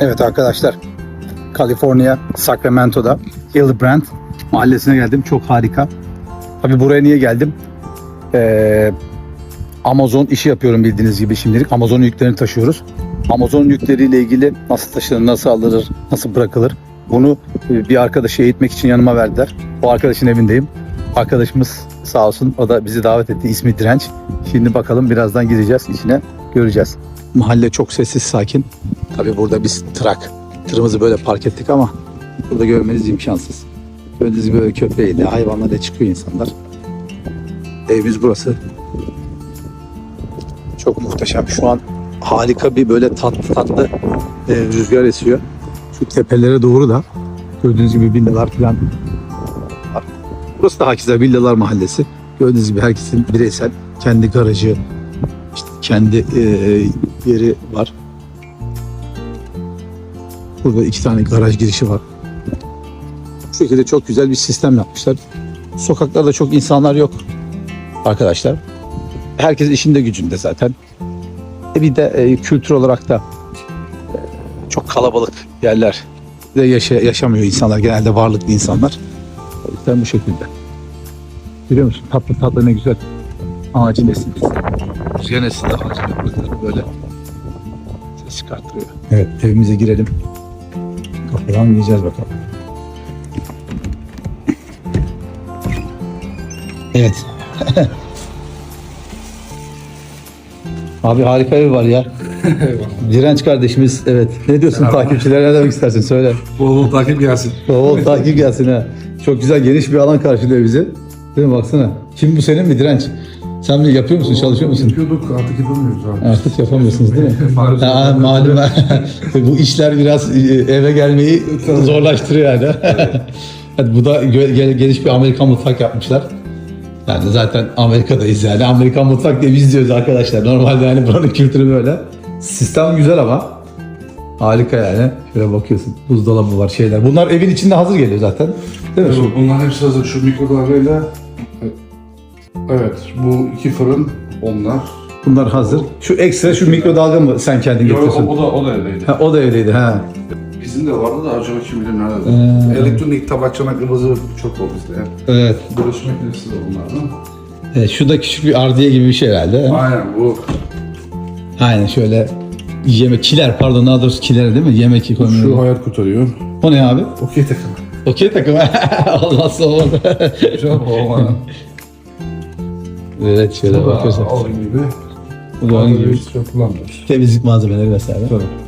Evet arkadaşlar. Kaliforniya, Sacramento'da Hildebrand mahallesine geldim. Çok harika. Tabii buraya niye geldim? Ee, Amazon işi yapıyorum bildiğiniz gibi şimdilik. Amazon yüklerini taşıyoruz. Amazon yükleriyle ilgili nasıl taşınır, nasıl alınır, nasıl bırakılır? Bunu e, bir arkadaşı eğitmek için yanıma verdiler. O arkadaşın evindeyim. Arkadaşımız sağ olsun o da bizi davet etti. İsmi Direnç. Şimdi bakalım birazdan gideceğiz içine göreceğiz. Mahalle çok sessiz sakin. Tabii burada biz trak, tırımızı böyle park ettik ama burada görmeniz imkansız. Gördüğünüz gibi böyle köpeğiyle, hayvanlarla çıkıyor insanlar. Evimiz burası. Çok muhteşem. Şu an harika bir böyle tatlı tatlı e, rüzgar esiyor. Şu tepelere doğru da gördüğünüz gibi villalar falan var. Burası da hakeza villalar mahallesi. Gördüğünüz gibi herkesin bireysel kendi garajı, işte kendi e, yeri var. Burada iki tane garaj girişi var. Bu şekilde çok güzel bir sistem yapmışlar. Sokaklarda çok insanlar yok arkadaşlar. Herkes işinde gücünde zaten. E bir de e, kültür olarak da e, çok kalabalık yerler de yaşa, yaşamıyor insanlar. Genelde varlıklı insanlar. O yüzden bu şekilde. Biliyor musun? Tatlı tatlı ne güzel. Ağacın esintisi. Rüzgar esintisi ağacın böyle ses çıkartıyor. Evet evimize girelim. Kapıdan gireceğiz bakalım. Evet. Abi harika ev var ya. Direnç kardeşimiz evet. Ne diyorsun takipçilere ne demek istersin söyle. Bol bol takip gelsin. Oo takip gelsin ha. Çok güzel geniş bir alan karşılıyor bizi. Değil mi baksana. Kim bu senin mi Direnç? Sen mi yapıyor musun çalışıyor musun? Yapıyorduk artık yapamıyoruz abi. Artık yapamıyorsunuz değil mi? Ha, malum. bu işler biraz e, eve gelmeyi zorlaştırıyor yani. Hadi bu da geniş bir Amerikan mutfak yapmışlar. Yani zaten Amerika'dayız yani. Amerikan mutfak diye biz diyoruz arkadaşlar. Normalde yani buranın kültürü böyle. Sistem güzel ama. Harika yani. Şöyle bakıyorsun. Buzdolabı var şeyler. Bunlar evin içinde hazır geliyor zaten. Değil mi? Evet, bunların hepsi hazır. Şu mikrodalgayla Evet, bu iki fırın onlar. Bunlar hazır. Şu ekstra şu mikrodalga mı sen kendin Yok, o, getiriyorsun? o da o da evdeydi. Ha, o da evdeydi ha. Bizim de vardı da acaba kim bilir nerede. Ee. Elektronik tabak çanak çok o bizde. ya. Evet. Bulaşık makinesi de bunlardan. evet. Şu da küçük bir ardiye gibi bir şey herhalde. Aynen bu. Aynen şöyle yemek kiler pardon daha doğrusu kiler değil mi? Yemek Şu hayat kurtarıyor. O ne abi? Okey takım. Okey takım. Olmazsa olmaz. Güzel olmadı. evet şöyle bakıyorsun. Onun gibi. Bu da onun gibi. Kullanmıyoruz. Temizlik malzemeleri vesaire. Tabii.